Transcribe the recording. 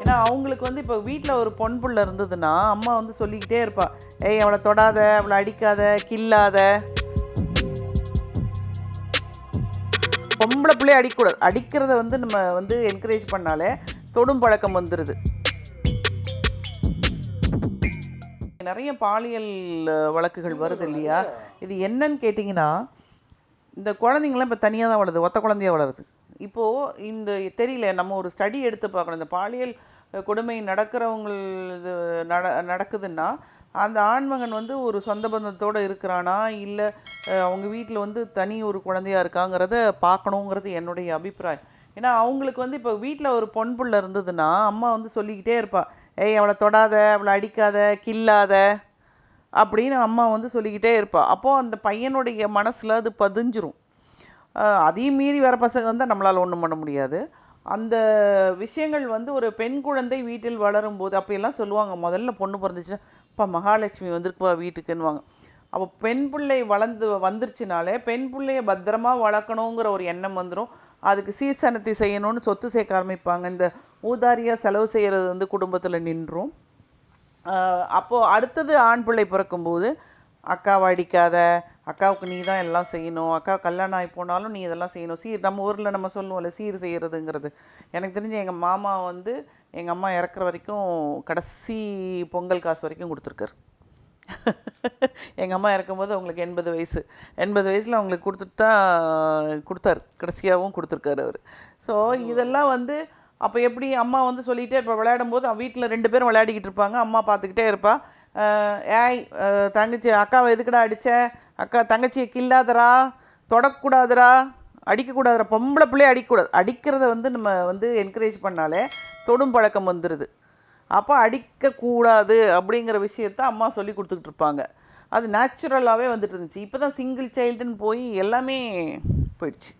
ஏன்னா அவங்களுக்கு வந்து இப்போ வீட்டில் ஒரு பொன் புள்ள இருந்ததுன்னா அம்மா வந்து சொல்லிக்கிட்டே இருப்பா ஏய் அவளை தொடாத அவளை அடிக்காத கில்லாத. பொம்பளை பிள்ளைய அடிக்கக்கூடாது அடிக்கிறத வந்து நம்ம வந்து என்கரேஜ் பண்ணாலே தொடும் பழக்கம் வந்துடுது நிறைய பாலியல் வழக்குகள் வருது இல்லையா? இது என்னன்னு கேட்டிங்கன்னா இந்த குழந்தைங்களாம் இப்போ தனியாக தான் வளருது ஒத்த குழந்தையா வளருது. இப்போது இந்த தெரியல நம்ம ஒரு ஸ்டடி எடுத்து பார்க்கணும். இந்த பாலியல் கொடுமை நடக்கிறவங்க இது நட நடக்குதுன்னா அந்த ஆண்மகன் வந்து ஒரு சொந்த பந்தத்தோடு இருக்கிறானா? இல்லை அவங்க வீட்டில் வந்து தனி ஒரு குழந்தையா இருக்காங்கிறத பார்க்கணுங்கிறது என்னுடைய அபிப்பிராயம். ஏன்னா அவங்களுக்கு வந்து இப்போ வீட்டில் ஒரு பொன் புள்ள இருந்ததுன்னா அம்மா வந்து சொல்லிக்கிட்டே இருப்பாள் ஏய் அவளை தொடாத அவளை அடிக்காத கில்லாத அப்படின்னு அம்மா வந்து சொல்லிக்கிட்டே இருப்பாள் அப்போது அந்த பையனுடைய மனசில் அது பதிஞ்சிரும். அதையும் மீறி வர பசங்க வந்து நம்மளால் ஒன்றும் பண்ண முடியாது. அந்த விஷயங்கள் வந்து ஒரு பெண் குழந்தை வீட்டில் வளரும் போது அப்போயெல்லாம் சொல்லுவாங்க முதல்ல பொண்ணு பிறந்துச்சுன்னா இப்போ மகாலட்சுமி வந்திருப்பா வீட்டுக்குன்னுவாங்க. அப்போ பெண் பிள்ளை வளர்ந்து வந்துருச்சுனாலே பெண் பிள்ளையை பத்திரமா வளர்க்கணுங்கிற ஒரு எண்ணம் வந்துடும் அதுக்கு சீர்சனத்தை செய்யணும்னு சொத்து சேர்க்க ஆரம்பிப்பாங்க. இந்த ஊதாரியாக செலவு செய்கிறது வந்து குடும்பத்தில் நின்றும். அப்போது அடுத்தது ஆண் பிள்ளை பிறக்கும்போது அக்காவை அடிக்காத அக்காவுக்கு நீ தான் எல்லாம் செய்யணும் அக்கா கல்யாணம் ஆகி போனாலும் நீ இதெல்லாம் செய்யணும். சீர் நம்ம ஊரில் நம்ம சொல்லுவோம்ல சீர் செய்கிறதுங்கிறது எனக்கு தெரிஞ்சு எங்கள் மாமா வந்து எங்கள் அம்மா இறக்குற வரைக்கும் கடைசி பொங்கல் காசு வரைக்கும் கொடுத்துருக்காரு. எங்கள் அம்மா இறக்கும்போது அவங்களுக்கு எண்பது வயசு. எண்பது வயசில் அவங்களுக்கு கொடுத்துட்டு தான் கொடுத்தாரு. கடைசியாகவும் கொடுத்துருக்காரு அவர். ஸோ இதெல்லாம் வந்து அப்போ எப்படி அம்மா வந்து சொல்லிகிட்டே இருப்பா? விளையாடும் போது வீட்டில் ரெண்டு பேரும் விளையாடிக்கிட்டு இருப்பாங்க. அம்மா பார்த்துக்கிட்டே இருப்பா. ஏய் தங்கச்சி அக்காவை எதுக்குடா அடித்த அக்கா தங்கச்சியை கில்லாதடா தொடக்கூடாதரா அடிக்கக்கூடாதுடா? பொம்பளை பிள்ளைய அடிக்கக்கூடாது அடிக்கிறத வந்து நம்ம வந்து என்கரேஜ் பண்ணாலே தொடும் பழக்கம் வந்துடுது அப்போ அடிக்கக்கூடாது அப்படிங்கிற விஷயத்த அம்மா சொல்லி கொடுத்துக்கிட்டு இருப்பாங்க. அது நேச்சுரலாகவே வந்துட்டு இருந்துச்சு. இப்போ தான் சிங்கிள் சைல்டுன்னு போய் எல்லாமே போயிடுச்சு.